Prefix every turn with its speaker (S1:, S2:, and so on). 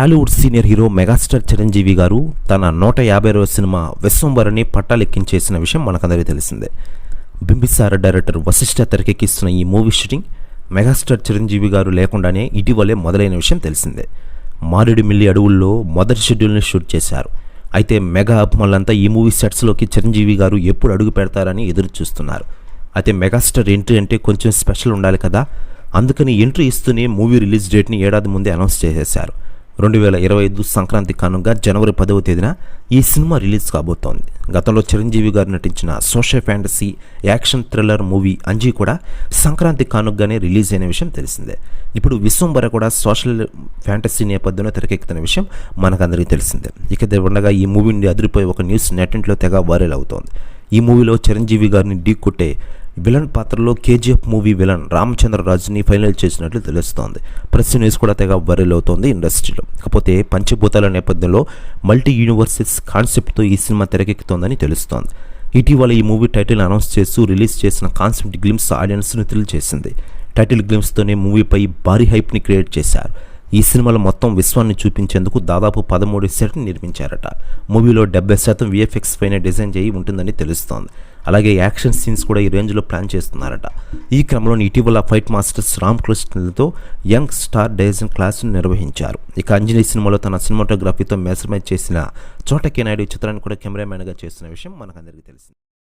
S1: Tollywood senior hero megastar Chiranjeevi garu తన నూట యాభై రోజు సినిమా విశ్వంబరని పట్టాలెక్కించేసిన విషయం మనకందరికీ తెలిసిందే. బింబిసార డైరెక్టర్ వశిష్ఠ తెరకెక్కిస్తున్న ఈ మూవీ షూటింగ్ మెగాస్టార్ చిరంజీవి గారు లేకుండానే ఇటీవలే మొదలైన విషయం తెలిసిందే. మారేడు మిల్లి అడవుల్లో మొదటి షెడ్యూల్ని షూట్ చేశారు. అయితే మెగా అభిమానులంతా ఈ మూవీ సెట్స్లోకి చిరంజీవి గారు ఎప్పుడు అడుగు పెడతారని ఎదురు చూస్తున్నారు అయితే మెగాస్టార్ ఎంట్రీ అంటే కొంచెం స్పెషల్ ఉండాలి కదా? అందుకని ఎంట్రీ ఇస్తూనే మూవీ రిలీజ్ డేట్ని ఏడాది ముందే అనౌన్స్ చేసేశారు. రెండు వేల ఇరవై ఐదు సంక్రాంతి కానుగా జనవరి పదవ తేదీన ఈ సినిమా రిలీజ్ కాబోతోంది. గతంలో చిరంజీవి గారు నటించిన social fantasy action thriller movie Anji కూడా సంక్రాంతి కానుగ్గానే రిలీజ్ అయిన విషయం తెలిసిందే. ఇప్పుడు విశ్వంబర కూడా సోషల్ ఫ్యాంటసీ నేపథ్యంలో తెరకెక్కుతున్న విషయం మనకందరికీ తెలిసిందే. ఇక ఉండగా ఈ మూవీని అదిరిపోయి ఒక న్యూస్ నెట్టింట్లో తెగ వైరల్ అవుతోంది. ఈ మూవీలో చిరంజీవి గారిని ఢీ కొట్టే విలన్ పాత్రలో కేజీఎఫ్ మూవీ విలన్ రామచంద్రరాజుని ఫైనల్ చేసినట్లు తెలుస్తోంది. ప్రెస్ న్యూస్ కూడా తెగ వైరల్ అవుతోంది ఇండస్ట్రీలో. కాకపోతే పంచభూతాల నేపథ్యంలో మల్టీ యూనివర్సిస్ కాన్సెప్ట్తో ఈ సినిమా తెరకెక్కుతోందని తెలుస్తోంది. ఇటీవల ఈ మూవీ టైటిల్ అనౌన్స్ చేస్తూ రిలీజ్ చేసిన కాన్సెప్ట్ గ్లిమ్స్ ఆడియన్స్ను థ్రిల్ చేసింది. టైటిల్ గ్లిమ్స్తోనే మూవీపై భారీ హైప్ని క్రియేట్ చేశారు. ఈ సినిమాలో మొత్తం విశ్వాన్ని చూపించేందుకు దాదాపు పదమూడు సెట్ని నిర్మించారట. మూవీలో డెబ్బై శాతం విఎఫ్ఎక్స్ పైన డిజైన్ చేయి ఉంటుందని తెలుస్తోంది. అలాగే యాక్షన్ సీన్స్ కూడా ఈ రేంజ్లో ప్లాన్ చేస్తున్నారట. ఈ క్రమంలో ఇటీవల ఫైట్ మాస్టర్స్ రామకృష్ణతో యంగ్ స్టార్ డైజన్ క్లాస్ను నిర్వహించారు. ఇక అంజనీ సినిమాలో తన సినిమాటోగ్రఫీతో మెసర్మైజ్ చేసిన చోటకే నాయుడు చిత్రాన్ని కూడా కెమెరామ్యాన్గా చేస్తున్న విషయం మనకందరికీ తెలిసింది.